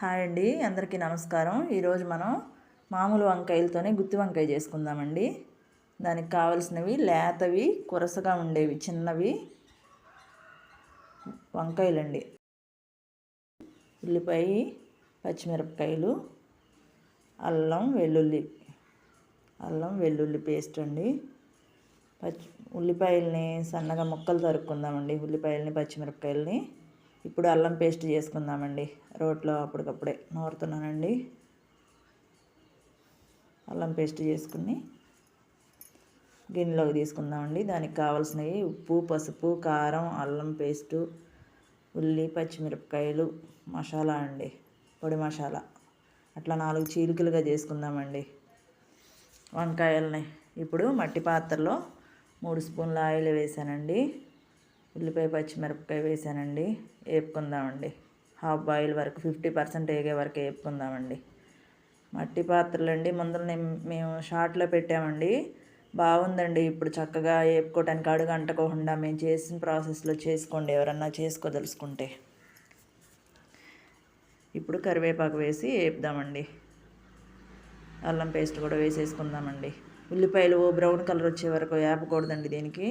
Hi అండి అందరికీ నమస్కారం. ఈరోజు మనం మామూలు వంకాయలతోనే గుత్తి వంకాయ చేసుకుందామండి. దానికి కావలసినవి లేతవి కురసగా ఉండేవి చిన్నవి వంకాయలండి. ఉల్లిపాయ పచ్చిమిరపకాయలు అల్లం వెల్లుల్లి అల్లం వెల్లుల్లి పేస్ట్ అండి. పచ్చి ఉల్లిపాయల్ని సన్నగా ముక్కలు తరుక్కుందామండి ఉల్లిపాయలని పచ్చిమిరపకాయలని. ఇప్పుడు అల్లం పేస్ట్ చేసుకుందామండి. రోట్లో అప్పటికప్పుడే నూరుతున్నానండి. అల్లం పేస్ట్ చేసుకుని గిన్నెలోకి తీసుకుందామండి. దానికి కావాల్సినవి ఉప్పు పసుపు కారం అల్లం పేస్టు ఉల్లి పచ్చిమిరపకాయలు మసాలా అండి. పొడి మసాలా. అట్లా నాలుగు చీలికలుగా చేసుకుందామండి. వంకాయలని ఇప్పుడు మట్టి పాత్రలో మూడు స్పూన్ల ఆయిల్ వేసానండి. ఉల్లిపాయ పచ్చిమిరపకాయ వేసానండి వేపుకుందామండి. హాఫ్ బాయిల్ వరకు ఫిఫ్టీ పర్సెంట్ వేగే వరకు వేపుకుందామండి. మట్టి పాత్రలు అండి ముందు మేము షార్ట్లో పెట్టామండి. బాగుందండి ఇప్పుడు చక్కగా వేపుకోవటానికి అడుగు అంటకోకుండా మేము చేసిన ప్రాసెస్లో చేసుకోండి ఎవరన్నా చేసుకోదలుచుకుంటే ఇప్పుడు కరివేపాకు వేసి వేపుదామండి. అల్లం పేస్ట్ కూడా వేసేసుకుందామండి. ఉల్లిపాయలు బ్రౌన్ కలర్ వచ్చే వరకు వేపకూడదండి దీనికి.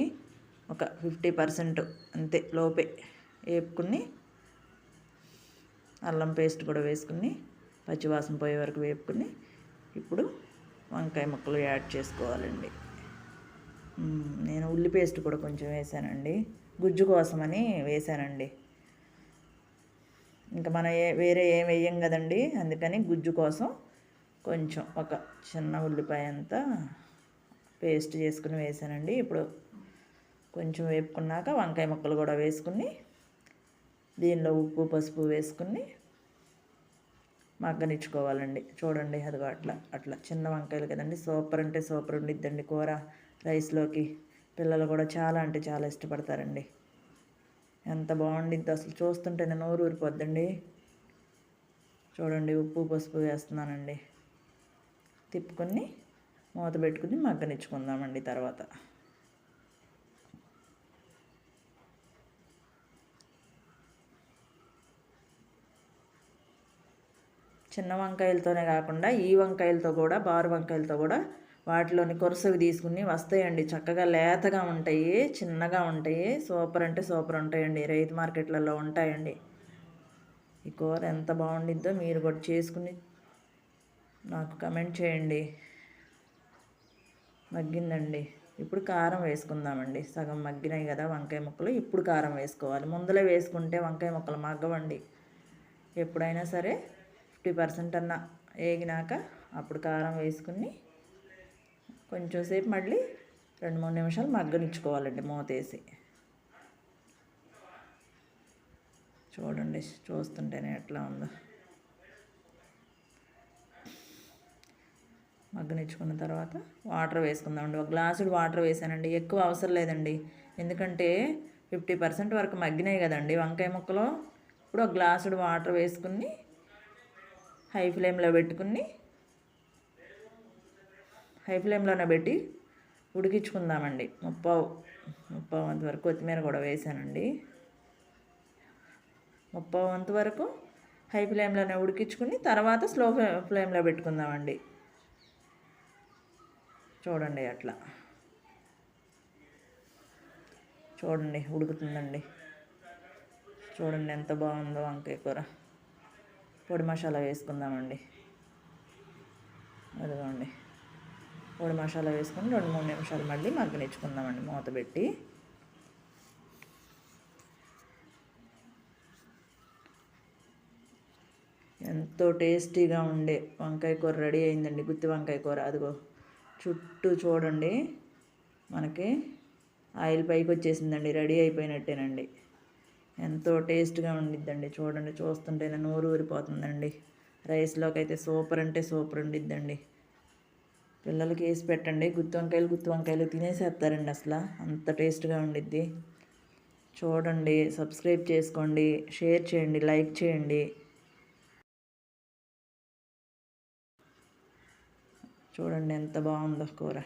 ఒక ఫిఫ్టీ పర్సెంట్ అంతే లోపే వేపుకుని అల్లం పేస్ట్ కూడా వేసుకుని పచ్చివాసన పోయే వరకు వేపుకుని ఇప్పుడు వంకాయ ముక్కలు యాడ్ చేసుకోవాలండి. నేను ఉల్లి పేస్ట్ కూడా కొంచెం వేసానండి. గుజ్జు కోసమని వేసానండి. ఇంకా మనం ఏ వేరే ఏం వేయం కదండి అందుకని గుజ్జు కోసం కొంచెం ఒక చిన్న ఉల్లిపాయ అంతా పేస్ట్ చేసుకుని వేసానండి. ఇప్పుడు కొంచెం వేపుకున్నాక వంకాయ ముక్కలు కూడా వేసుకుని దీనిలో ఉప్పు పసుపు వేసుకుని మగ్గనిచ్చుకోవాలండి. చూడండి అదిగో అట్లా అట్లా చిన్న వంకాయలు కదండి. సూపర్ అంటే సూపర్ ఉండిద్దండి కూర. రైస్లోకి పిల్లలు కూడా చాలా అంటే చాలా ఇష్టపడతారండి. ఎంత బాగుండిద్ది అసలు చూస్తుంటే నేను నోరు ఊరిపోద్దండి చూడండి ఉప్పు పసుపు వేస్తున్నానండి. తిప్పుకొని మూత పెట్టుకుని మగ్గనిచ్చుకుందామండి తర్వాత. చిన్న వంకాయలతోనే కాకుండా ఈ వంకాయలతో కూడా బారు వంకాయలతో కూడా వాటిలోని కొరసవి తీసుకుని వస్తాయండి. చక్కగా లేతగా ఉంటాయి చిన్నగా ఉంటాయి. సూపర్ అంటే సూపర్ ఉంటాయండి. రైతు మార్కెట్లలో ఉంటాయండి. ఈ కూర ఎంత బాగుండిద్దో మీరు కూడా చేసుకుని నాకు కమెంట్ చేయండి. మగ్గిందండి. ఇప్పుడు కారం వేసుకుందామండి. సగం మగ్గినాయి కదా వంకాయ ముక్కలు ఇప్పుడు కారం వేసుకోవాలి. ముందలే వేసుకుంటే వంకాయ ముక్కలు మగ్గవండి. ఎప్పుడైనా సరే ఫిఫ్టీ పర్సెంట్ అన్న వేగినాక అప్పుడు కారం వేసుకుని కొంచెం సేపు మళ్ళీ రెండు మూడు నిమిషాలు మగ్గనిచ్చుకోవాలండి మూతేసి చూడండి చూస్తుంటేనే ఎట్లా ఉందో. మగ్గనిచ్చుకున్న తర్వాత వాటర్ వేసుకుందామండి. ఒక గ్లాసుడు వాటర్ వేసానండి. ఎక్కువ అవసరం లేదండి. ఎందుకంటే ఫిఫ్టీ పర్సెంట్ వరకు మగ్గినాయి కదండి వంకాయ ముక్కలు. ఇప్పుడు ఒక గ్లాసుడు వాటర్ వేసుకుని హై ఫ్లేమ్లో పెట్టుకుని హై ఫ్లేమ్లోనే పెట్టి ఉడికించుకుందామండి. ముప్పావు ముప్పావు వంతు వరకు కొత్తిమీర కూడా వేసానండి. ముప్పావు వంతు వరకు హై ఫ్లేమ్లోనే ఉడికించుకుని తర్వాత స్లో ఫ్లేమ్లో పెట్టుకుందామండి. చూడండి అట్లా. చూడండి ఉడుకుతుందండి. చూడండి ఎంత బాగుందో వంకాయ కూర. పొడి మసాలా వేసుకుందామండి. అదిగోండి. పొడి మసాలా వేసుకొని రెండు మూడు నిమిషాలు మళ్ళీ మగ్గనిచ్చుకుందామండి మూత పెట్టి. ఎంతో టేస్టీగా ఉండే వంకాయ కూర రెడీ అయిందండి. గుత్తి వంకాయ కూర. అదిగో చుట్టూ చూడండి. మనకి ఆయిల్ పైకి వచ్చేసిందండి. రెడీ అయిపోయినట్టేనండి. ఎంతో టేస్ట్గా ఉండిద్దండి. చూడండి చూస్తుంటేనే నోరు ఊరిపోతుందండి రైస్లోకి అయితే సూపర్ అంటే సూపర్ ఉండిద్దండి. పిల్లలకి వేసి పెట్టండి. గుత్తి వంకాయలు గుత్తి వంకాయలు తినేసేస్తారండి అసలు. అంత టేస్ట్గా ఉండిద్ది. చూడండి సబ్స్క్రైబ్ చేసుకోండి షేర్ చేయండి లైక్ చేయండి. చూడండి ఎంత బాగుందో కూర.